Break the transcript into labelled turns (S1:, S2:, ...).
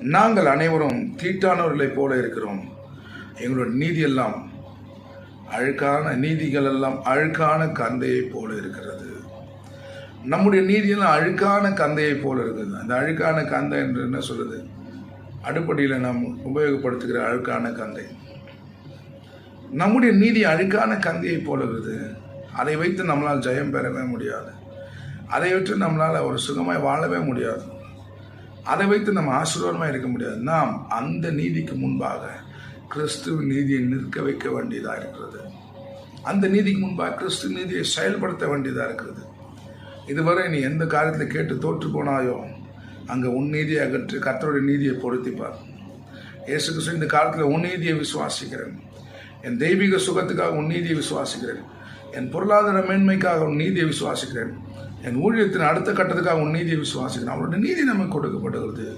S1: நாங்கள் அனைவரும் தீட்டானவர்களைப் போல இருக்கிறோம். எங்களுடைய நீதியெல்லாம் அழுக்கான நீதிகள் எல்லாம் அழுக்கான கந்தையைப் போல இருக்கிறது. நம்முடைய நீதியெல்லாம் அழுக்கான கந்தையைப் போல இருக்குது அந்த அழுக்கான கந்தை என்று என்ன சொல்லுது அடுப்படியில் நாம் உபயோகப்படுத்துகிற அழுக்கான கந்தை. நம்முடைய நீதி அழுக்கான கந்தையைப் போல இருக்குது. அதை வைத்து நம்மளால் ஜெயம் பெறவே முடியாது. அதை விட்டு நம்மளால் ஒரு சுகமாய் வாழவே முடியாது. அதை வைத்து நம்ம ஆசீர்வாதமாக இருக்க முடியாது. நாம் அந்த நீதிக்கு முன்பாக கிறிஸ்துவ நீதியை நிற்க வைக்க வேண்டியதாக இருக்கிறது. அந்த நீதிக்கு முன்பாக கிறிஸ்து நீதியை செயல்படுத்த வேண்டியதாக இருக்கிறது. இதுவரை நீ எந்த காரியத்தில் கேட்டு தோற்று போனாயோ அங்கே உன் நீதியை அகற்றி கத்தருடைய நீதியை பொருத்திப்பார். இயேசு கிறிஸ்து இந்த காலத்தில் உன் நீதியை விசுவாசிக்கிறேன். என் தெய்வீக சுகத்துக்காக உன் நீதியை விசுவாசிக்கிறேன். என் பொருளாதார மேன்மைக்காக உன் நீதியை விசுவாசிக்கிறேன். என் ஊழியத்தின் அடுத்த கட்டத்துக்காக உன் நீதியை விசுவாசிக்கிறேன். அவருடைய நீதி நமக்கு கொடுக்கப்படுகிறது